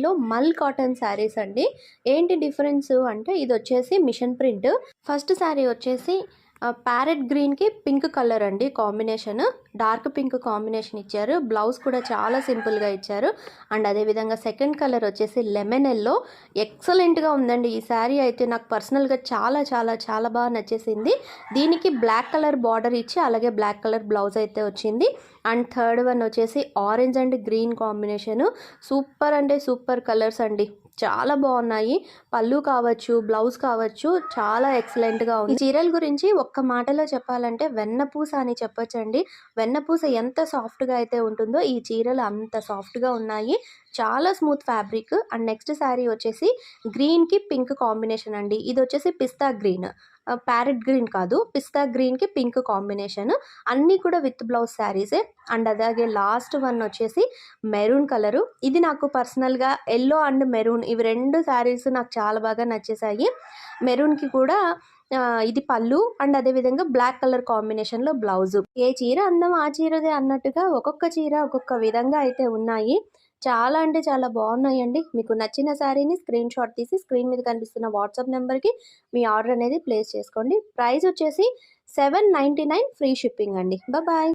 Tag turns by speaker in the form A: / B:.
A: లో మల్ కాటన్ శారీస్ అండి. ఏంటి డిఫరెన్స్ అంటే ఇది వచ్చేసి మిషన్ ప్రింట్. ఫస్ట్ శారీ వచ్చేసి ప్యారెట్ గ్రీన్కి పింక్ కలర్ అండి కాంబినేషన్. డార్క్ పింక్ కాంబినేషన్ ఇచ్చారు. బ్లౌజ్ కూడా చాలా సింపుల్గా ఇచ్చారు. అండ్ అదేవిధంగా సెకండ్ కలర్ వచ్చేసి లెమన్ ఎల్లో. ఎక్సలెంట్గా ఉందండి ఈ శారీ అయితే. నాకు పర్సనల్గా చాలా చాలా చాలా బాగా నచ్చేసింది. దీనికి బ్లాక్ కలర్ బార్డర్ ఇచ్చి అలాగే బ్లాక్ కలర్ బ్లౌజ్ అయితే వచ్చింది. అండ్ థర్డ్ వన్ వచ్చేసి orange and green combination. Super అంటే సూపర్ కలర్స్ అండి. చాలా బాగున్నాయి. పళ్ళు కావచ్చు బ్లౌజ్ కావచ్చు చాలా ఎక్సలెంట్గా ఉంది. చీరల గురించి ఒక్క మాటలో చెప్పాలంటే వెన్నపూస అని చెప్పొచ్చండి. వెన్నపూస ఎంత సాఫ్ట్గా అయితే ఉంటుందో ఈ చీరలు అంత సాఫ్ట్గా ఉన్నాయి. చాలా smooth fabric. And next sari వచ్చేసి గ్రీన్కి పింక్ కాంబినేషన్ అండి. ఇది వచ్చేసి పిస్తా గ్రీన్. ప్యారెట్ గ్రీన్ కాదు పిస్తా గ్రీన్కి పింక్ కాంబినేషన్ అన్నీ కూడా విత్ బ్లౌజ్ శారీసే అండ్ అలాగే లాస్ట్ వన్ వచ్చేసి మెరూన్ కలరు ఇది నాకు పర్సనల్గా ఎల్లో అండ్ మెరూన్ ఇవి రెండు శారీస్ నాకు చాలా బాగా నచ్చేసాయి. మెరూన్కి కూడా ఇది పళ్ళు అండ్ అదేవిధంగా బ్లాక్ కలర్ కాంబినేషన్లో బ్లౌజు ఏ చీర అందం ఆ చీరదే అన్నట్టుగా ఒక్కొక్క చీర ఒక్కొక్క విధంగా అయితే ఉన్నాయి. చాలా అంటే చాలా బాగున్నాయండి. మీకు నచ్చిన శారీని స్క్రీన్ షాట్ తీసి స్క్రీన్ మీద కనిపిస్తున్న వాట్సాప్ నెంబర్కి మీ ఆర్డర్ అనేది ప్లేస్ చేసుకోండి. ప్రైస్ వచ్చేసి seven ninety nine free shipping అండి. బాయ్